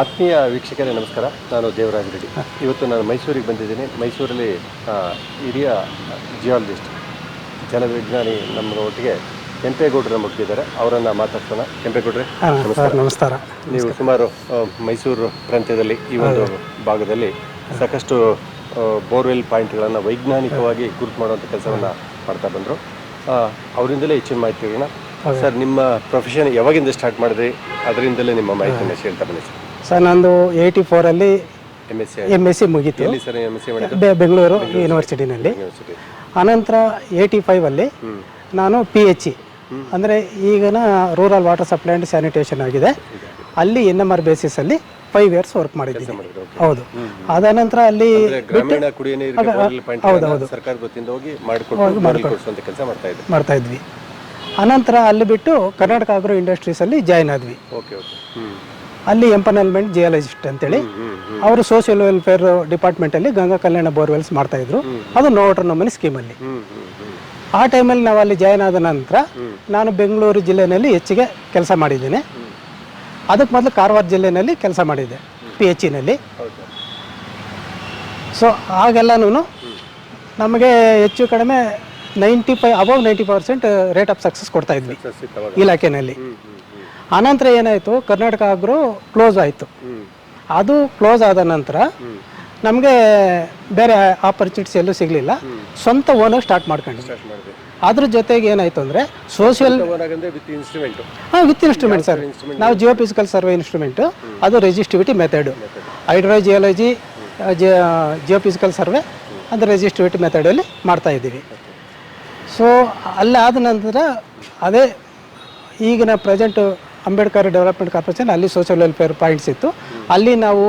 ಆತ್ಮೀಯ ವೀಕ್ಷಕರೇ ನಮಸ್ಕಾರ. ನಾನು ದೇವರಾಜ್ ರೆಡ್ಡಿ. ಇವತ್ತು ನಾನು ಮೈಸೂರಿಗೆ ಬಂದಿದ್ದೀನಿ. ಮೈಸೂರಲ್ಲಿ ಹಿರಿಯ ಜಿಯಾಲಜಿಸ್ಟ್ ಜಲವಿಜ್ಞಾನಿ ನಮ್ಮ ಒಟ್ಟಿಗೆ ಕೆಂಪೇಗೌಡರು ನಮ್ಮ ಅವರನ್ನ ಅವರನ್ನು ಮಾತಾಡ್ಸೋಣ. ಕೆಂಪೇಗೌಡ್ರೆ ನಮಸ್ಕಾರ. ನಮಸ್ಕಾರ. ನೀವು ಸುಮಾರು ಮೈಸೂರು ಪ್ರಾಂತ್ಯದಲ್ಲಿ ಈ ಒಂದು ಭಾಗದಲ್ಲಿ ಸಾಕಷ್ಟು ಬೋರ್ವೆಲ್ ಪಾಯಿಂಟ್ಗಳನ್ನು ವೈಜ್ಞಾನಿಕವಾಗಿ ಗುರುತು ಮಾಡುವಂಥ ಕೆಲಸವನ್ನು ಮಾಡ್ತಾ ಬಂದರು. ಅವರಿಂದಲೇ ಹೆಚ್ಚಿನ ಮಾಹಿತಿಗಳನ್ನ ಸರ್ ನಿಮ್ಮ ಪ್ರೊಫೆಷನ್ ಯಾವಾಗಿಂದ ಸ್ಟಾರ್ಟ್ ಮಾಡಿದ್ರಿ? ಅದರಿಂದಲೇ ನಿಮ್ಮ ಮಾಹಿತಿಯನ್ನು ಹೇಳ್ತಾ ಬನ್ನಿ ಸರ್. ಸರ್ ನಂದು eighty ಫೋರಲ್ಲಿ M S C M S C ಮುಗೀತು. ಎಲ್ಲಿ ಸರ್ ಎಂ ಎಸ್ ಸಿ ಮಾಡಿದ್ದು ಬೆ- ಬೆಂಗಳೂರು ಯೂನಿವರ್ಸಿಟಿನಲ್ಲಿ ಯೂನಿವರ್ಸಿಟಿ ಅನಂತರ ಏಯ್ಟಿ ಫೈವಲ್ಲಿ ನಾನು ಪಿ ಎಚ್ ಇ ಅಂದರೆ ಈಗಿನ rural water supply and sanitation ಆಗಿದೆ. ಅಲ್ಲಿ ಎನ್ ಎಂ ಆರ್ ಬೇಸಿಸಲ್ಲಿ ಫೈವ್ ಇಯರ್ಸ್ ವರ್ಕ್ ಮಾಡಿದ್ದೀನಿ. ಮಾಡಿದ್ರು ಓಕೆ ಹೌದು. ಅದಾನಂತರ ಅಲ್ಲಿ ಗ್ರಾಮೀಣ ಕುಡಿಯ ನೀರಿಗೆ ಬೋರ್ವೆಲ್ ಪಾಯಿಂಟ್ ಸರ್ಕಾರದ ವತಿಯಿಂದ ಹೋಗಿ ಮಾಡಿಕೊಟ್ಟು ಮಾಡಿಕೊಡಿಸುವಂತ ಕೆಲಸ ಮಾಡ್ತಾ ಇದೆ ಮಾಡ್ತಾ ಇದ್ವಿ. ಅನಂತರ ಅಲ್ಲಿ ಬಿಟ್ಟು ಕರ್ನಾಟಕ ಆಗ್ರೋ ಇಂಡಸ್ಟ್ರೀಸಲ್ಲಿ ಜಾಯ್ನ್ ಆದ್ವಿ. Okay okay hmm. ಅಲ್ಲಿ ಎಂಪನಲ್ಮೆಂಟ್ ಜಿಯಾಲಜಿಸ್ಟ್ ಅಂತೇಳಿ ಅವರು ಸೋಷಿಯಲ್ ವೆಲ್ಫೇರ್ ಡಿಪಾರ್ಟ್ಮೆಂಟಲ್ಲಿ ಗಂಗಾ ಕಲ್ಯಾಣ ಬೋರ್ವೆಲ್ಸ್ ಮಾಡ್ತಾ ಇದ್ರು. ಅದು ನೋ ವಾಟರ್ ಸ್ಕೀಮಲ್ಲಿ ಆ ಟೈಮಲ್ಲಿ ನಾವು ಅಲ್ಲಿ ಜಾಯ್ನ್ ಆದ ನಂತರ ನಾನು ಬೆಂಗಳೂರು ಜಿಲ್ಲೆಯಲ್ಲಿ ಹೆಚ್ಚಿಗೆ ಕೆಲಸ ಮಾಡಿದ್ದೇನೆ. ಅದಕ್ಕೆ ಮೊದಲು ಕಾರವಾರ ಜಿಲ್ಲೆಯಲ್ಲಿ ಕೆಲಸ ಮಾಡಿದ್ದೆ ಪಿ ಎಚ್ ಇನಲ್ಲಿ ಸೊ ಆಗೆಲ್ಲನೂ ನಮಗೆ ಹೆಚ್ಚು ಕಡಿಮೆ ninety five above ninety percent rate of success ಕೊಡ್ತಾ ಇದ್ವಿ ಸಕ್ಸಸ್ ಆನಂತರ ಏನಾಯಿತು? ಕರ್ನಾಟಕ ಆಗ್ರೋ ಕ್ಲೋಸ್ ಆಯಿತು. ಅದು ಕ್ಲೋಸ್ ಆದ ನಂತರ ನಮಗೆ ಬೇರೆ ಆಪರ್ಚುನಿಟೀಸ್ ಎಲ್ಲೂ ಸಿಗಲಿಲ್ಲ. ಸ್ವಂತ ಓನರ್ ಸ್ಟಾರ್ಟ್ ಸ್ಟಾರ್ಟ್ ಅದ್ರ ಜೊತೆಗೆ ಏನಾಯ್ತು ಅಂದರೆ ಸೋಷಿಯಲ್ ಅಂದ್ರೆ ವಿತ್ ಇನ್ಸ್ಟ್ರೂಮೆಂಟ್ ಹಾಂ ವಿತ್ ಇನ್ಸ್ಟ್ರೂಮೆಂಟ್ ಸರ್ ನಾವು ಜಿಯೋ ಫಿಸಿಕಲ್ ಸರ್ವೆ ಇನ್ಸ್ಟ್ರೂಮೆಂಟು ಅದು resistivity method hydrogeology geophysical survey ಅದು ರೆಜಿಸ್ಟಿವಿಟಿ ಮೆಥಡಲ್ಲಿ ಮಾಡ್ತಾ ಇದ್ದೀವಿ. ಸೊ ಅಲ್ಲಾದ ನಂತರ ಅದೇ ಈಗಿನ ಪ್ರೆಸೆಂಟ್ ಅಂಬೇಡ್ಕರ್ ಡೆವಲಪ್ಮೆಂಟ್ ಕಾರ್ಪೊರೇಷನ್ ಅಲ್ಲಿ ಸೋಷಿಯಲ್ ವೆಲ್ಫೇರ್ ಪಾಯಿಂಟ್ಸ್ ಇತ್ತು. ಅಲ್ಲಿ ನಾವು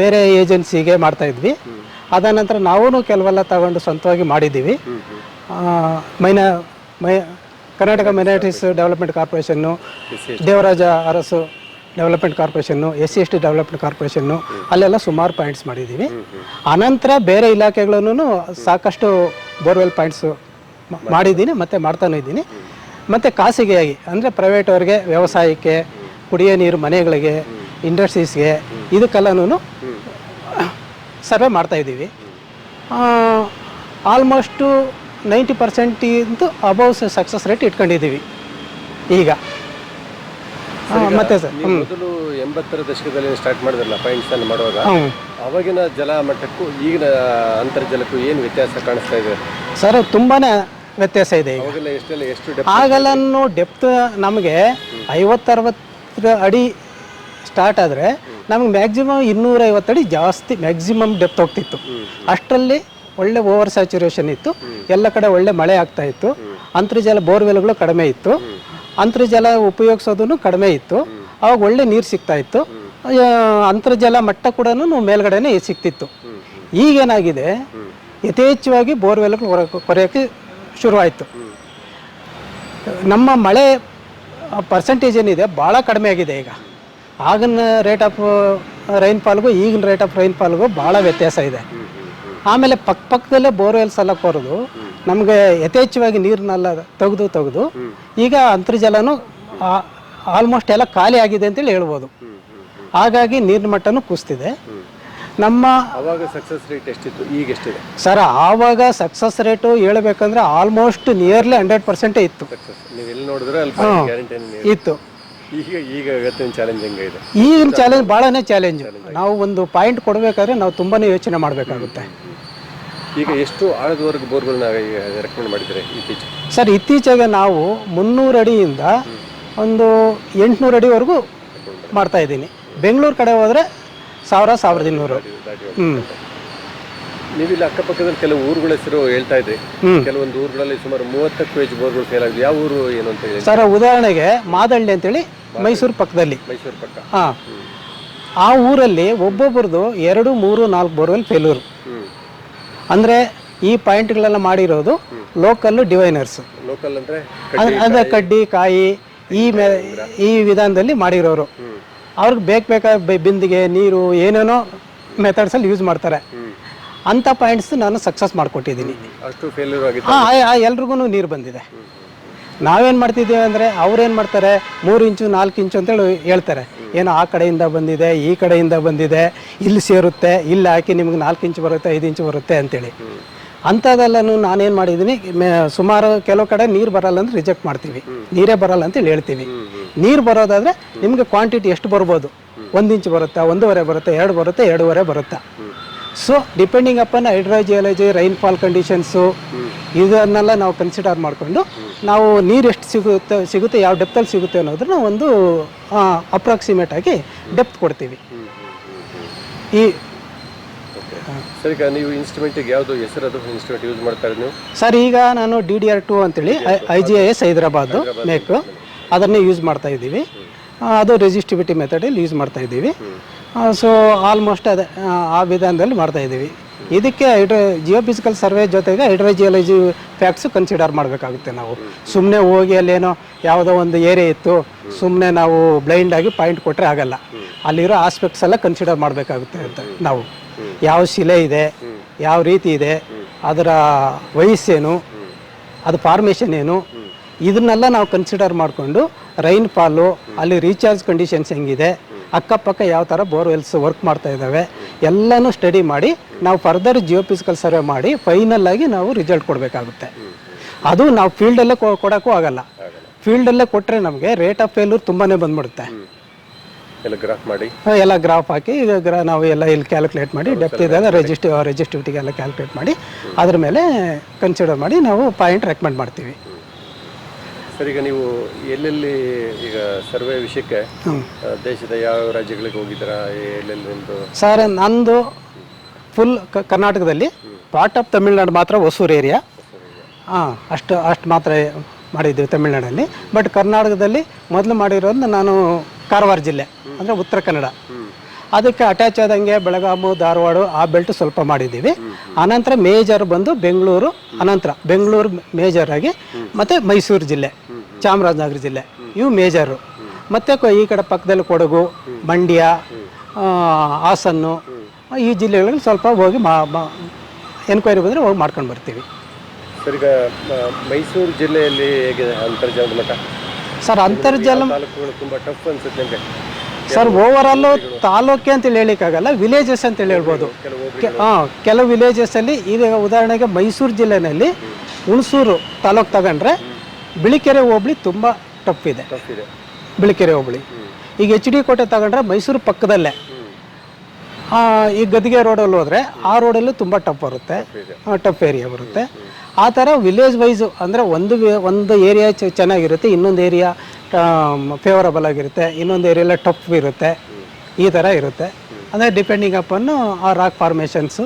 ಬೇರೆ ಏಜೆನ್ಸಿಗೆ ಮಾಡ್ತಾ ಇದ್ವಿ. ಅದ ನಂತರ ನಾವೂ ಕೆಲವೆಲ್ಲ ತಗೊಂಡು ಸ್ವಂತವಾಗಿ ಮಾಡಿದ್ದೀವಿ. ಮೈನ, ಮೈ, Karnataka minorities development corporation Devaraj Urs development corporation S C S T development corporation ಅಲ್ಲೆಲ್ಲ ಸುಮಾರು ಪಾಯಿಂಟ್ಸ್ ಮಾಡಿದ್ದೀವಿ. ಅನಂತರ ಬೇರೆ ಇಲಾಖೆಗಳನ್ನು ಸಾಕಷ್ಟು ಬೋರ್ವೆಲ್ ಪಾಯಿಂಟ್ಸು ಮಾಡಿದ್ದೀನಿ, ಮತ್ತು ಮಾಡ್ತಾನೂ ಇದ್ದೀನಿ. ಮತ್ತು ಖಾಸಗಿಯಾಗಿ ಅಂದರೆ ಪ್ರೈವೇಟ್ ಅವ್ರಿಗೆ ವ್ಯವಸಾಯಕ್ಕೆ ಕುಡಿಯೋ ನೀರು ಮನೆಗಳಿಗೆ ಇಂಡಸ್ಟ್ರೀಸ್ಗೆ ಇದಕ್ಕೆಲ್ಲನೂ ಸರ್ವೆ ಮಾಡ್ತಾ ಇದ್ದೀವಿ. ಆಲ್ಮೋಸ್ಟು ನೈಂಟಿ ಪರ್ಸೆಂಟಿಂದು ಅಬೌವ್ ಸಕ್ಸಸ್ ರೇಟ್ ಇಟ್ಕೊಂಡಿದ್ದೀವಿ. ಈಗ. ಮತ್ತೆ ಸರ್ ಮೊದಲು ಎಂಬತ್ತರ ದಶಕದಲ್ಲಿ ಸ್ಟಾರ್ಟ್ ಮಾಡಿದ್ರಲ್ಲ ಪಾಯಿಂಟ್ಸ್ ಅನ್ನು ಮಾಡುವಾಗ? ಅವಾಗಿನ ಜಲ ಮಟ್ಟಕ್ಕೂ ಈಗಿನ ಅಂತರ್ಜಲಕ್ಕೂ ಏನು ವ್ಯತ್ಯಾಸ ಕಾಣಿಸ್ತಾ ಇದೆ? ಸರ್ ತುಂಬಾ ವ್ಯತ್ಯಾಸ ಇದೆ ಈಗ. ಅವಾಗೆಲ್ಲ ಎಷ್ಟೆಲ್ಲ ಎಷ್ಟು ಡೆಪ್ ಆಗಲನ್ನು ಡೆಪ್ತ್ ನಮಗೆ ಐವತ್ತರವತ್ತರ ಅಡಿ ಸ್ಟಾರ್ಟ್ ಆದರೆ ನಮಗೆ ಮ್ಯಾಕ್ಸಿಮಮ್ ಇನ್ನೂರೈವತ್ತು ಅಡಿ ಜಾಸ್ತಿ ಮ್ಯಾಕ್ಸಿಮಮ್ ಡೆಪ್ತ್ ಹೋಗ್ತಿತ್ತು. ಅಷ್ಟರಲ್ಲಿ ಒಳ್ಳೆ ಓವರ್ ಸ್ಯಾಚುರೇಷನ್ ಇತ್ತು. ಎಲ್ಲ ಕಡೆ ಒಳ್ಳೆ ಮಳೆ ಆಗ್ತಾ ಇತ್ತು. ಅಂತರ್ಜಲ ಬೋರ್ವೆಲ್ಗಳು ಕಡಿಮೆ ಇತ್ತು. ಅಂತರ್ಜಲ ಉಪಯೋಗಿಸೋದು ಕಡಿಮೆ ಇತ್ತು. ಅವಾಗ ಒಳ್ಳೆ ನೀರು ಸಿಗ್ತಾ ಇತ್ತು. ಆ, ಅಂತರ್ಜಲ ಮಟ್ಟ ಕೂಡ ಮೇಲ್ಗಡೆನೇ ಸಿಗ್ತಿತ್ತು. ಈಗೇನಾಗಿದೆ? ಯಥೇಚ್ಛವಾಗಿ ಬೋರ್ವೆಲ್ಗಳು ಕೊರೆಯೋಕ್ಕೆ ಶುರುವಾಯಿತು. ನಮ್ಮ ಮಳೆ ಪರ್ಸೆಂಟೇಜ್ ಏನಿದೆ, ಭಾಳ ಕಡಿಮೆ ಆಗಿದೆ ಈಗ. ಆಗಿನ ರೇಟ್ ಆಫ್ ರೈನ್ಫಾಲ್ಗೂ ಈಗಿನ ರೇಟ್ ಆಫ್ ರೈನ್ಫಾಲ್ಗೂ ಭಾಳ ವ್ಯತ್ಯಾಸ ಇದೆ. ಆಮೇಲೆ ಪಕ್ಕ ಪಕ್ಕದಲ್ಲೇ ಬೋರ್ವೆಲ್ಸ್ ಎಲ್ಲ ಕೊರೆದು, ನಮಗೆ ಯಥೇಚ್ಛವಾಗಿ ನೀರನ್ನೆಲ್ಲ ತೆಗೆದು ತೆಗೆದು, ಈಗ ಅಂತರ್ಜಲನೂ ಆಲ್ಮೋಸ್ಟ್ ಎಲ್ಲ ಖಾಲಿ ಆಗಿದೆ ಅಂತೇಳಿ ಹೇಳ್ಬೋದು. ಹಾಗಾಗಿ ನೀರಿನ ಮಟ್ಟನೂ ಕುಸ್ತಿದೆ. ನಮ್ಮ ಅವಾಗ ಸಕ್ಸಸ್ ರೇಟ್ ಎಷ್ಟಿತ್ತು? ಈಗ ಎಷ್ಟಿದೆ? ಸರ್ ಆವಾಗ ಸಕ್ಸಸ್ ರೇಟು ಹೇಳ್ಬೇಕಂದ್ರೆ ಆಲ್ಮೋಸ್ಟ್ ನಿಯರ್ಲಿ ಹಂಡ್ರೆಡ್ ಪರ್ಸೆಂಟೇ ಇತ್ತು. ನೀವು ಎಲ್ಲಿ ನೋಡಿದ್ರೆ ಅಲ್ಲಿ ಗ್ಯಾರಂಟಿ ಇತ್ತು. ಈಗ ಈಗ ಇವತ್ತಿನ ಚಾಲೆಂಜ್ ಹೆಂಗಿದೆ ಈಗಿನ ಚಾಲೆಂಜ್ ಭಾಳನೇ ಚಾಲೆಂಜ್ ನಾವು ಒಂದು ಪಾಯಿಂಟ್ ಕೊಡಬೇಕಾದ್ರೆ ನಾವು ತುಂಬಾನೇ ಯೋಚನೆ ಮಾಡಬೇಕಾಗುತ್ತೆ. ಈಗ ಎಷ್ಟು ಆಳದವರೆಗೆ ಬೋರ್ಗಳನ್ನ ರೆಕಮೆಂಡ್ ಮಾಡಿದರೆ ಇತ್ತೀಚೆಗೆ? ಸರ್ ಇತ್ತೀಚೆಗೆ ನಾವು ಮುನ್ನೂರು ಅಡಿಯಿಂದ ಒಂದು ಎಂಟುನೂರು ಅಡಿವರೆಗೂ ಮಾಡ್ತಾ ಇದ್ದೀನಿ. ಬೆಂಗಳೂರು ಕಡೆ ಹೋದರೆ ಸಾವಿರ ಸಾವಿರದ ಇನ್ನೂರು. ಹ್ಞೂ ನೀವು ಇಲ್ಲಿ ಅಕ್ಕಪಕ್ಕದಲ್ಲಿ ಕೆಲವು ಊರುಗಳ ಹೆಸರು ಹೇಳ್ತಾ ಇದ್ರಿ. ಕೆಲವೊಂದು ಊರುಗಳಲ್ಲಿ ಸುಮಾರು ಮೂವತ್ತಕ್ಕೂ ಹೆಚ್ಚು ಬೋರ್ಗಳು ಫೇಲ್ ಆಗಿದೆ ಯಾವ ಊರು ಏನು ಅಂತ ಹೇಳಿ. ಸರ್ ಉದಾಹರಣೆಗೆ ಮಾದಳ್ಳಿ ಅಂತೇಳಿ ಮೈಸೂರು ಪಕ್ಕದಲ್ಲಿ. ಮೈಸೂರು ಪಕ್ಕ. ಹಾಂ. ಆ ಊರಲ್ಲಿ ಒಬ್ಬೊಬ್ಬರದು ಎರಡು ಮೂರು ನಾಲ್ಕು ಬೋರ್ವೆಲ್ ಫೇಲ್ಯೂರ್ ಅಂದ್ರೆ ಈ ಪಾಯಿಂಟ್ಗಳೆಲ್ಲ ಮಾಡಿರೋದು ಲೋಕಲ್ ಡಿವೈನರ್ಸ್ ಲೋಕಲ್ ಅಂದ್ರೆ ಅಂದರೆ ಕಡ್ಡಿ ಕಾಯಿ ಈ ಈ ವಿಧಾನದಲ್ಲಿ ಮಾಡಿರೋರು. ಅವ್ರಿಗೆ ಬೇಕು ಬೇಕಾದ ಬಿಂದಿಗೆ ನೀರು ಏನೇನೋ ಮೆಥಡ್ಸಲ್ಲಿ ಯೂಸ್ ಮಾಡ್ತಾರೆ. ಅಂಥ ಪಾಯಿಂಟ್ಸ್ ನಾನು ಸಕ್ಸಸ್ ಮಾಡಿಕೊಟ್ಟಿದ್ದೀನಿ. ಅಷ್ಟು ಫೇಲ್ಯೂರ್ ಹಾಂ ಎಲ್ರಿಗೂ ನೀರು ಬಂದಿದೆ. ನಾವೇನು ಮಾಡ್ತಿದ್ದೀವಿ ಅಂದರೆ ಅವ್ರೇನು ಮಾಡ್ತಾರೆ? ಮೂರು ಇಂಚು ನಾಲ್ಕು ಇಂಚು ಅಂತೇಳಿ ಹೇಳ್ತಾರೆ. ಏನೋ ಆ ಕಡೆಯಿಂದ ಬಂದಿದೆ ಈ ಕಡೆಯಿಂದ ಬಂದಿದೆ ಇಲ್ಲಿ ಸೇರುತ್ತೆ ಇಲ್ಲಿ ಹಾಕಿ ನಿಮ್ಗೆ ನಾಲ್ಕು ಇಂಚು ಬರುತ್ತೆ ಐದು ಇಂಚು ಬರುತ್ತೆ ಅಂತೇಳಿ. ಅಂಥದ್ದೆಲ್ಲನೂ ನಾನೇನು ಮಾಡಿದ್ದೀನಿ ಸುಮಾರು ಕೆಲವು ಕಡೆ ನೀರು ಬರಲ್ಲ ಅಂತ ರಿಜೆಕ್ಟ್ ಮಾಡ್ತೀವಿ. ನೀರೇ ಬರಲ್ಲ ಅಂತೇಳಿ ಹೇಳ್ತೀವಿ. ನೀರು ಬರೋದಾದರೆ ನಿಮಗೆ ಕ್ವಾಂಟಿಟಿ ಎಷ್ಟು ಬರ್ಬೋದು? ಒಂದು ಇಂಚು ಬರುತ್ತಾ? ಒಂದೂವರೆ ಬರುತ್ತೆ? ಎರಡು ಬರುತ್ತೆ? ಎರಡೂವರೆ ಬರುತ್ತಾ? So depending upon hydrogeology rainfall conditions ಇದನ್ನೆಲ್ಲ ನಾವು ಕನ್ಸಿಡರ್ ಮಾಡಿಕೊಂಡು ನಾವು ನೀರು ಎಷ್ಟು ಸಿಗುತ್ತೆ ಸಿಗುತ್ತೆ, ಯಾವ ಡೆಪ್ತಲ್ಲಿ ಸಿಗುತ್ತೆ ಅನ್ನೋದನ್ನ ಒಂದು ಅಪ್ರಾಕ್ಸಿಮೇಟ್ ಆಗಿ ಡೆಪ್ತ್ ಕೊಡ್ತೀವಿ. ಈ ಸರ್ ಈಗ ನೀವು ಇನ್ಸ್ಟ್ರೂಮೆಂಟಿಗೆ ಯಾವುದು ಹೆಸರದು ಇನ್ಸ್ಟ್ರೂಮೆಂಟ್ ಯೂಸ್ ಮಾಡ್ತಾರೆ ನೀವು? ಸರ್ ಈಗ ನಾನು ಡಿ ಡಿ ಆರ್ ಟು ಅಂತೇಳಿ I G I S Hyderabad make ಅದನ್ನೇ ಯೂಸ್ ಮಾಡ್ತಾ ಇದ್ದೀವಿ. ಅದು ರೆಸಿಸ್ಟಿವಿಟಿ ಮೆಥಡಲ್ಲಿ ಯೂಸ್ ಮಾಡ್ತಾ ಇದ್ದೀವಿ. ಸೊ ಆಲ್ಮೋಸ್ಟ್ ಅದೇ ಆ, ವಿಧಾನದಲ್ಲಿ ಮಾಡ್ತಾ ಇದ್ದೀವಿ. ಇದಕ್ಕೆ ಹೈಡ್ರೋ ಜಿಯೋಫಿಸಿಕಲ್ ಸರ್ವೆ ಜೊತೆಗೆ ಹೈಡ್ರೋಜಿಯಾಲಜಿ ಫ್ಯಾಕ್ಟ್ಸು ಕನ್ಸಿಡರ್ ಮಾಡಬೇಕಾಗುತ್ತೆ ನಾವು. ಸುಮ್ಮನೆ ಹೋಗಿ ಅಲ್ಲೇನೋ ಯಾವುದೋ ಒಂದು ಏರಿಯಾ ಇತ್ತು ಸುಮ್ಮನೆ ನಾವು ಬ್ಲೈಂಡ್ ಆಗಿ ಪಾಯಿಂಟ್ ಕೊಟ್ಟರೆ ಆಗಲ್ಲ. ಅಲ್ಲಿರೋ ಆಸ್ಪೆಕ್ಟ್ಸ್ ಎಲ್ಲ ಕನ್ಸಿಡರ್ ಮಾಡಬೇಕಾಗುತ್ತೆ ಅಂತ ನಾವು. ಯಾವ ಶಿಲೆ ಇದೆ ಯಾವ ರೀತಿ ಇದೆ ಅದರ ವಯಸ್ಸೇನು ಅದು ಫಾರ್ಮೇಷನ್ ಏನು ಇದನ್ನೆಲ್ಲ ನಾವು ಕನ್ಸಿಡರ್ ಮಾಡಿಕೊಂಡು ರೈನ್ ಫಾಲು ಅಲ್ಲಿ ರೀಚಾರ್ಜ್ ಕಂಡೀಷನ್ಸ್ ಹೆಂಗಿದೆ ಅಕ್ಕಪಕ್ಕ ಯಾವ ಥರ ಬೋರ್ವೆಲ್ಸ್ ವರ್ಕ್ ಮಾಡ್ತಾ ಇದ್ದಾವೆ ಎಲ್ಲನೂ ಸ್ಟಡಿ ಮಾಡಿ ನಾವು ಫರ್ದರ್ ಜಿಯೋಫಿಸಿಕಲ್ ಸರ್ವೆ ಮಾಡಿ ಫೈನಲ್ ಆಗಿ ನಾವು ರಿಸಲ್ಟ್ ಕೊಡಬೇಕಾಗುತ್ತೆ. ಅದು ನಾವು ಫೀಲ್ಡಲ್ಲೇ ಕೊಡೋಕ್ಕೂ ಆಗಲ್ಲ. ಫೀಲ್ಡಲ್ಲೇ ಕೊಟ್ಟರೆ ನಮಗೆ ರೇಟ್ ಆಫ್ ಫೇಲ್ಯೂರ್ ತುಂಬಾ ಬಂದ್ಬಿಡುತ್ತೆ. ಎಲ್ಲ ಗ್ರಾಫ್ ಮಾಡಿ. ಎಲ್ಲ ಗ್ರಾಫ್ ಹಾಕಿ ಈಗ ಗ್ರಾ ನಾವು ಎಲ್ಲ ಇಲ್ಲಿ ಕ್ಯಾಲ್ಕುಲೇಟ್ ಮಾಡಿ ಡೆಪ್ತ್ ಇದ್ದಾಗ ರಿಜಿಸ್ಟಿವಿಟಿಗೆ ರೆಜಿಸ್ಟಿವಿಟಿಗೆಲ್ಲ ಕ್ಯಾಲ್ಕುಲೇಟ್ ಮಾಡಿ. ಅದ್ರ ಮೇಲೆ ಕನ್ಸಿಡರ್ ಮಾಡಿ ನಾವು ಪಾಯಿಂಟ್ ರೆಕಮೆಂಡ್ ಮಾಡ್ತೀವಿ. ಸರ್ ಈಗ ನೀವು ಎಲ್ಲೆಲ್ಲಿ ಈಗ ಸರ್ವೆ ವಿಷಯಕ್ಕೆ ದೇಶದ ಯಾವ ರಾಜ್ಯಗಳಿಗೆ ಹೋಗಿದ್ದೀರಾ ಎಲ್ಲೆಲ್ಲಿ ನಿಮ್ಮದು ಸರ್ ನಂದು ಫುಲ್ ಕರ್ನಾಟಕದಲ್ಲಿ ಪಾರ್ಟ್ ಆಫ್ ತಮಿಳ್ನಾಡು ಮಾತ್ರ ಹೊಸೂರು ಏರಿಯಾ ಹಾಂ ಅಷ್ಟು ಅಷ್ಟು ಮಾತ್ರ ಮಾಡಿದ್ದೀವಿ ತಮಿಳ್ನಾಡಲ್ಲಿ ಬಟ್ ಕರ್ನಾಟಕದಲ್ಲಿ ಮೊದಲು ಮಾಡಿರೋದು ನಾನು ಕಾರವಾರ ಜಿಲ್ಲೆ, ಅಂದರೆ ಉತ್ತರ ಕನ್ನಡ. ಅದಕ್ಕೆ ಅಟ್ಯಾಚ್ ಆದಂಗೆ ಬೆಳಗಾಮು, ಧಾರವಾಡ, ಆ ಬೆಲ್ಟ್ ಸ್ವಲ್ಪ ಮಾಡಿದ್ದೀವಿ. ಆನಂತರ ಮೇಜರ್ ಬಂದು ಬೆಂಗಳೂರು ಅನಂತರ ಬೆಂಗಳೂರು ಮೇಜರ್ ಆಗಿ ಮತ್ತು ಮೈಸೂರು ಜಿಲ್ಲೆ, ಚಾಮರಾಜನಗರ ಜಿಲ್ಲೆ, ಇವು ಮೇಜರು ಮತ್ತು ಈ ಕಡೆ ಪಕ್ಕದಲ್ಲಿ ಕೊಡಗು, ಮಂಡ್ಯ ಹಾಸನ್ನು, ಈ ಜಿಲ್ಲೆಗಳಲ್ಲಿ ಸ್ವಲ್ಪ ಹೋಗಿ ಮಾ ಎನ್ಕ್ವೈರಿ ಬಂದರೆ ಹೋಗಿ ಮಾಡ್ಕೊಂಡು ಬರ್ತೀವಿ. ಸರ್, ಈಗ ಮೈಸೂರು ಜಿಲ್ಲೆಯಲ್ಲಿ ಹೇಗಿದೆ ಅಂತರ್ಜಲದ ಮಟ್ಟ? ಸರ್ ಅಂತರ್ಜಲ ತಾಲೂಕುಗಳು ತುಂಬ ಟಫ್ ಅನ್ಸುತ್ತೆ ನಿಮಗೆ. ಸರ್ ಓವರಾಲು ತಾಲೂಕೆ ಅಂತೇಳಿ ಹೇಳಿಕ್ಕಾಗಲ್ಲ ವಿಲೇಜಸ್ ಅಂತ ಹೇಳ್ಬೋದು. ಕೆಲವು ವಿಲೇಜಸ್ ಹಾಂ ಕೆಲವು ವಿಲೇಜಸ್ಸಲ್ಲಿ ಈಗ ಉದಾಹರಣೆಗೆ ಮೈಸೂರು ಜಿಲ್ಲೆನಲ್ಲಿ ಹುಣಸೂರು ತಾಲೂಕು ತಗೊಂಡ್ರೆ ಬಿಳಿಕೆರೆ ಹೋಬಳಿ ತುಂಬ ಟಫ್ ಇದೆ. ಬಿಳಿಕೆರೆ ಹೋಬಳಿ. ಈಗ ಎಚ್ ಡಿ ಕೋಟೆ ತಗೊಂಡ್ರೆ ಮೈಸೂರು ಪಕ್ಕದಲ್ಲೇ. ಈ ಗದ್ದಿಗೆ ರೋಡಲ್ಲಿ ಹೋದರೆ ಆ ರೋಡಲ್ಲೂ ತುಂಬ ಟಫ್ ಬರುತ್ತೆ. ಟಫ್ ಏರಿಯಾ ಬರುತ್ತೆ. ಆ ಥರ ವಿಲೇಜ್ ವೈಸು ಅಂದರೆ ಒಂದು ಒಂದು ಏರಿಯಾ ಚೆನ್ನಾಗಿರುತ್ತೆ ಇನ್ನೊಂದು ಏರಿಯಾ ಫೇವರಬಲ್ ಆಗಿರುತ್ತೆ ಇನ್ನೊಂದು ಏರಿಯೆಲ್ಲ ಟಫ್ ಇರುತ್ತೆ. ಈ ಥರ ಇರುತ್ತೆ. ಅಂದರೆ ಡಿಪೆಂಡಿಂಗ್ ಅಪನ್ನು ಆ rock formations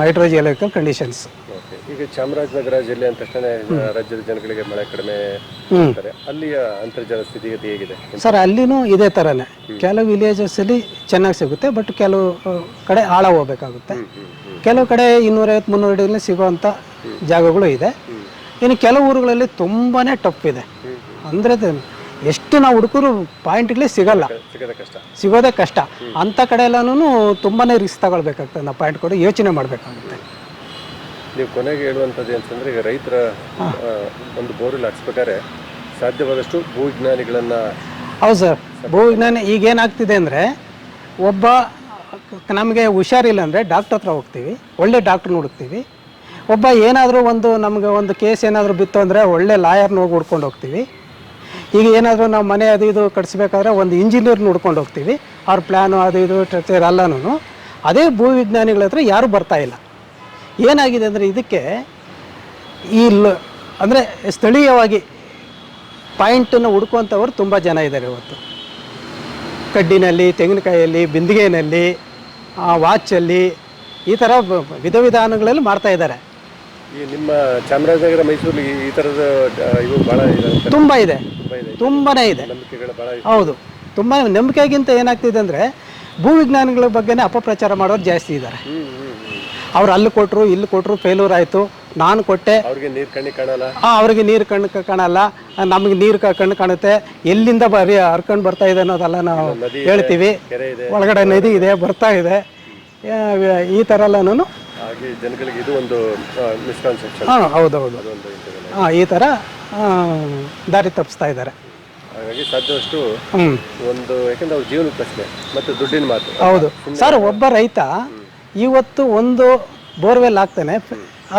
hydrogeological conditions. Okay ಈಗ ಚಾಮರಾಜನಗರ ಜಿಲ್ಲೆ ಅಂತ ತಕ್ಷಣ ರಾಜ್ಯದ ಜನಗಳಿಗೆ ಮಳೆ ಕಡಿಮೆ ಅಂತಾರೆ. ಅಲ್ಲಿಯ ಅಂತರ್ಜಲ ಸ್ಥಿತಿಗತಿ ಹೇಗಿದೆ? ಸರ್ ಅಲ್ಲಿನೂ ಇದೇ ಥರನೇ ಕೆಲವು ವಿಲೇಜಸ್ಸಲ್ಲಿ ಚೆನ್ನಾಗಿ ಸಿಗುತ್ತೆ ಬಟ್ ಕೆಲವು ಆ, ಕಡೆ ಆಳ ಹೋಗ್ಬೇಕಾಗುತ್ತೆ. ಕೆಲವು ಕಡೆ ಇನ್ನೂರೈವತ್ತು ಮುನ್ನೂರು ಅಡಿಯಲ್ಲಿ ಸಿಗುವಂತ ಜಾಗಗಳು ಇದೆ. ಇನ್ನು ಕೆಲವು ಊರುಗಳಲ್ಲಿ ತುಂಬಾ ಟಫ್ ಇದೆ. ಅಂದರೆ ಎಷ್ಟು ನಾವು ಹುಡುಕರು ಪಾಯಿಂಟ್ಗಳೇ ಸಿಗಲ್ಲ. ಸಿಗೋದೇ ಕಷ್ಟ. ಸಿಗೋದೇ ಕಷ್ಟ. ಅಂಥ ಕಡೆ ಎಲ್ಲನೂ ತುಂಬಾ ರಿಸ್ಕ್ ತಗೊಳ್ಬೇಕಾಗ್ತದೆ. ನಾವು ಪಾಯಿಂಟ್ ಕೊಡಿ ಯೋಚನೆ ಮಾಡಬೇಕಾಗುತ್ತೆ. ನೀವು ಕೊನೆಗೆ ಹೇಳುವಂಥದ್ದು ಅಂತಂದ್ರೆ ಈಗ ರೈತರ ಒಂದು ಬೋರ್ವೆಲ್ ಹಾಕ್ಸ್ಬೇಕಾದ್ರೆ ಸಾಧ್ಯವಾದಷ್ಟು ಭೂವಿಜ್ಞಾನಿಗಳನ್ನು ಹೌದು ಸರ್. ಭೂವಿಜ್ಞಾನ ಈಗ ಏನಾಗ್ತಿದೆ ಅಂದರೆ ಒಬ್ಬ ನಮಗೆ ಹುಷಾರಿಲ್ಲ ಅಂದರೆ ಡಾಕ್ಟ್ರ್ ಹತ್ರ ಹೋಗ್ತೀವಿ. ಒಳ್ಳೆ ಡಾಕ್ಟ್ರನ್ನ ಹುಡುಕ್ತೀವಿ. ಒಬ್ಬ ಏನಾದರೂ ಒಂದು ನಮಗೆ ಒಂದು ಕೇಸ್ ಏನಾದರೂ ಬಿತ್ತು ಅಂದರೆ ಒಳ್ಳೆ ಲಾಯರ್ನ ಹೋಗಿ ಹುಡ್ಕೊಂಡು ಹೋಗ್ತೀವಿ. ಈಗ ಏನಾದರೂ ನಾವು ಮನೆ ಅದು ಇದು ಕಟ್ಸ್ಬೇಕಾದ್ರೆ ಒಂದು ಇಂಜಿನಿಯರ್ ನೋಡ್ಕೊಂಡು ಹೋಗ್ತೀವಿ. ಅವ್ರ ಪ್ಲ್ಯಾನು ಅದು ಇದು ಸ್ಟ್ರಕ್ಚರ್ ಎಲ್ಲನೂ ಅದೇ ಭೂವಿಜ್ಞಾನಿಗಳ ಹತ್ರ ಯಾರೂ ಬರ್ತಾ ಇಲ್ಲ. ಏನಾಗಿದೆ ಅಂದರೆ ಇದಕ್ಕೆ ಈ ಲ ಅಂದರೆ ಸ್ಥಳೀಯವಾಗಿ ಪಾಯಿಂಟನ್ನು ಹುಡ್ಕುವಂಥವ್ರು ತುಂಬ ಜನ ಇದ್ದಾರೆ ಇವತ್ತು. ಕಡ್ಡಿನಲ್ಲಿ ತೆಂಗಿನಕಾಯಲ್ಲಿ ಬಿಂದಿಗೆನಲ್ಲಿ ಆ, ವಾಚಲ್ಲಿ ಈ ಥರ ವಿಧ ವಿಧಾನಗಳಲ್ಲಿ ಮಾಡ್ತಾ ಇದ್ದಾರೆ ಈ ನಿಮ್ಮ ಚಾಮರಾಜನಗರ ಮೈಸೂರು ಈ- ಥರದ ಇವು ಭಾಳ ತುಂಬ ಇದೆ. ತುಂಬ ಇದೆ. ಹೌದು. ತುಂಬ ನಂಬಿಕೆಗಿಂತ ಏನಾಗ್ತಿದೆ ಅಂದರೆ ಭೂವಿಜ್ಞಾನಿಗಳ ಬಗ್ಗೆನೇ ಅಪಪ್ರಚಾರ ಮಾಡೋರು ಜಾಸ್ತಿ ಇದ್ದಾರೆ. ಅವ್ರು ಅಲ್ಲಿ ಕೊಟ್ಟರು ಇಲ್ಲಿ ಕೊಟ್ಟರು ಫೇಲ್ಯೂರ್ ಆಯಿತು. ನಾನು ಕೊಟ್ಟೆ. ಆ, ಅವ್ರಿಗೆ ನೀರು ಕಣ್ಣು ಕಾಣಲ್ಲ. ನಮಗೆ ನೀರು ಕಣ್ಣು ಕಾಣುತ್ತೆ. ಎಲ್ಲಿಂದ ಬರೀ ಹರ್ಕೊಂಡು ಬರ್ತಾ ಇದೆ ಅನ್ನೋದೆಲ್ಲ ನಾವು ಹೇಳ್ತೀವಿ. ಒಳಗಡೆ ನದಿ ಇದೆ ಬರ್ತಾ ಇದೆ. ಈ ಥರ ಎಲ್ಲನೂ ಹಾಂ ಹೌದೌದು ಈ ಥರ ದಾರಿ ತಪ್ಪಿಸ್ತಾ ಇದ್ದಾರೆ. ಹಾಗಾಗಿ ಸಾಧ್ಯವಷ್ಟು ಒಂದು ಯಾಕಂದ್ರೆ ಅವ್ರ ಜೀವನ ಪ್ರಶ್ನೆ ಮತ್ತು ದುಡ್ಡಿನ ಮಾತು. ಹೌದು. ಸರ್ ಒಬ್ಬ ರೈತ ಇವತ್ತು ಒಂದು ಬೋರ್ವೆಲ್ ಹಾಕ್ತಾನೆ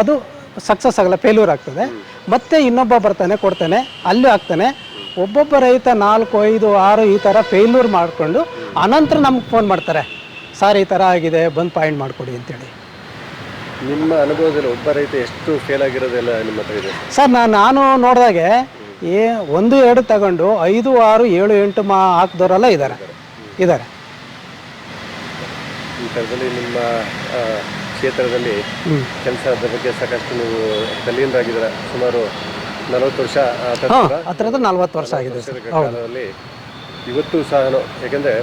ಅದು ಸಕ್ಸಸ್ ಆಗಲ್ಲ ಫೇಲ್ಯೂರ್ ಆಗ್ತದೆ. ಮತ್ತೆ ಇನ್ನೊಬ್ಬ ಬರ್ತಾನೆ ಕೊಡ್ತಾನೆ ಅಲ್ಲೂ ಹಾಕ್ತಾನೆ. ಒಬ್ಬೊಬ್ಬ ರೈತ ನಾಲ್ಕು ಐದು ಆರು ಈ ಥರ ಫೇಲ್ಯೂರ್ ಮಾಡಿಕೊಂಡು ಅನಂತರ ನಮ್ಗೆ ಫೋನ್ ಮಾಡ್ತಾರೆ. ಸರ್ ಈ ಥರ ಆಗಿದೆ ಬಂದು ಪಾಯಿಂಟ್ ಮಾಡಿಕೊಡಿ ಅಂತೇಳಿ. ನಿಮ್ಮ ಅನುಭವದಲ್ಲಿ ಒಬ್ಬ ರೈತ ಎಷ್ಟು ಫೇಲ್ ಆಗಿರೋದೆಲ್ಲ ನಿಮ್ಮ ಹತ್ರ ಇದೆ? ಸರ್ ನಾನು ನಾನು ನೋಡಿದಾಗೆ ಏ ಒಂದು ಎರಡು ತಗೊಂಡು ಐದು ಆರು ಏಳು ಎಂಟು ಮಾ ಹಾಕಿದವರೆಲ್ಲ ಇದ್ದಾರೆ. ಇದ್ದಾರೆ. ಈ ಥರದಲ್ಲಿ ನಿಮ್ಮ ಆ, ಕ್ಷೇತ್ರದಲ್ಲಿ ಕೆಲಸದ ಬಗ್ಗೆ ಸಾಕಷ್ಟು ನೀವು ತಲ್ಲೀನರಾಗಿದ್ದೀರ. ಸುಮಾರು ನಲವತ್ತು ವರ್ಷ ಹತ್ರ ನಲವತ್ತು ಹಾಂ ಹತ್ತಿರದ ನಲ್ವತ್ತು ವರ್ಷ ಆಗಿದೆ ಸರ್. ವರ್ಷದ ಕಾಲದಲ್ಲಿ ಇವತ್ತು ಸಹ ಯಾಕೆಂದರೆ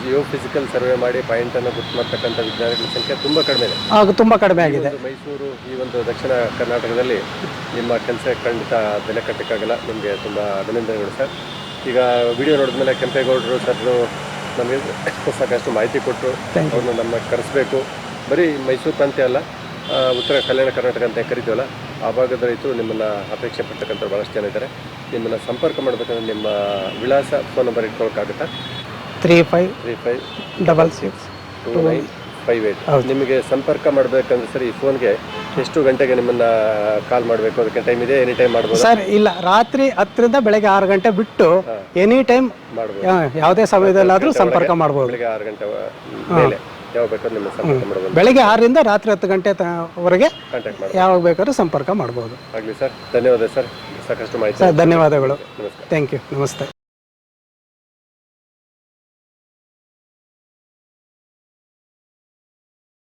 ಜಿಯೋ ಫಿಸಿಕಲ್ ಸರ್ವೆ ಮಾಡಿ ಪಾಯಿಂಟನ್ನು ಗುರ್ತು ಮಾಡ್ತಕ್ಕಂಥ ವಿಜ್ಞಾನಿಗಳ ಸಂಖ್ಯೆ ತುಂಬ ಕಡಿಮೆ ಇದೆ. ಆಗ ತುಂಬ ಕಡಿಮೆ ಆಗಿದೆ. ಒಂದು ಮೈಸೂರು ಈ ಒಂದು ದಕ್ಷಿಣ ಕರ್ನಾಟಕದಲ್ಲಿ ನಿಮ್ಮ ಕೆಲಸ ಖಂಡಿತ ಬೆಲೆ ಕಟ್ಟಕ್ಕಾಗಲ್ಲ. ನಿಮಗೆ ತುಂಬ ಅಭಿನಂದನೆಗಳು ಸರ್. ಈಗ ವಿಡಿಯೋ ನೋಡಿದ್ಮೇಲೆ ಕೆಂಪೇಗೌಡರು ಸರ್ ನಮಗೆ ಸಾಕಷ್ಟು ಮಾಹಿತಿ ಕೊಟ್ಟರು ಅವ್ರನ್ನ ನಮ್ಮ ಕರೆಸಬೇಕು. ಬರೀ ಮೈಸೂರು ಪ್ರಾಂತ್ಯ ಅಲ್ಲ ಉತ್ತರ ಕಲ್ಯಾಣ ಕರ್ನಾಟಕ ಅಂತ ಕರಿತೀವಲ್ಲ ಆ ಭಾಗದ ರೈತರು ನಿಮ್ಮನ್ನು ಅಪೇಕ್ಷೆ ಪಡ್ತಕ್ಕಂಥ ಭಾಳಷ್ಟು ಜನ ಇದ್ದಾರೆ. ನಿಮ್ಮನ್ನು ಸಂಪರ್ಕ ಮಾಡಬೇಕಂದ್ರೆ ನಿಮ್ಮ ವಿಳಾಸ phone number ಇಟ್ಕೊಳಕ್ಕಾಗುತ್ತಾ? Three five three five double six two nine five eight ನಿಮಗೆ ಸಂಪರ್ಕ ಮಾಡಬೇಕಂದ್ರೆ ಸರ್ ಈ ಫೋನ್ಗೆ ಎಷ್ಟು ಗಂಟೆಗೆ ನಿಮ್ಮನ್ನ ಕಾಲ್ ಮಾಡಬೇಕು? ಅದಕ್ಕೆ ಟೈಮ್ ಇದೆ ಎನಿ ಟೈಮ್ ಮಾಡ್ಬೋದು? ಸರ್ ಇಲ್ಲ. ರಾತ್ರಿ ಹತ್ತರಿಂದ ಬೆಳಗ್ಗೆ ಆರು ಗಂಟೆ ಬಿಟ್ಟು ಎನಿ ಟೈಮ್ ಮಾಡ್ಬೋದು. ಯಾವುದೇ ಸಮಯದಲ್ಲಾದರೂ ಸಂಪರ್ಕ ಮಾಡ್ಬೋದು. ಬೆಳಗ್ಗೆ ಆರು ಗಂಟೆ ಮೇಲೆ. ಯಾವಾಗ ಬೇಕಾದ್ರೂ ನಿಮ್ಮ ಸಂಪರ್ಕ ಮಾಡ್ಬೋದು. ಬೆಳಗ್ಗೆ ಆರರಿಂದ ರಾತ್ರಿ ಹತ್ತು ಗಂಟೆ ವರೆಗೆ ಕಾಂಟ್ಯಾಕ್ಟ್ ಯಾವಾಗ ಬೇಕಾದ್ರೂ ಸಂಪರ್ಕ ಮಾಡ್ಬೋದು. ಆಗಲಿ ಸರ್ ಧನ್ಯವಾದ ಸರ್. ಸಾಕಷ್ಟು ಮಾಹಿತಿ ಸರ್ ಧನ್ಯವಾದಗಳು. ನಮಸ್ಕಾರ. ಥ್ಯಾಂಕ್ ಯು ನಮಸ್ತೆ.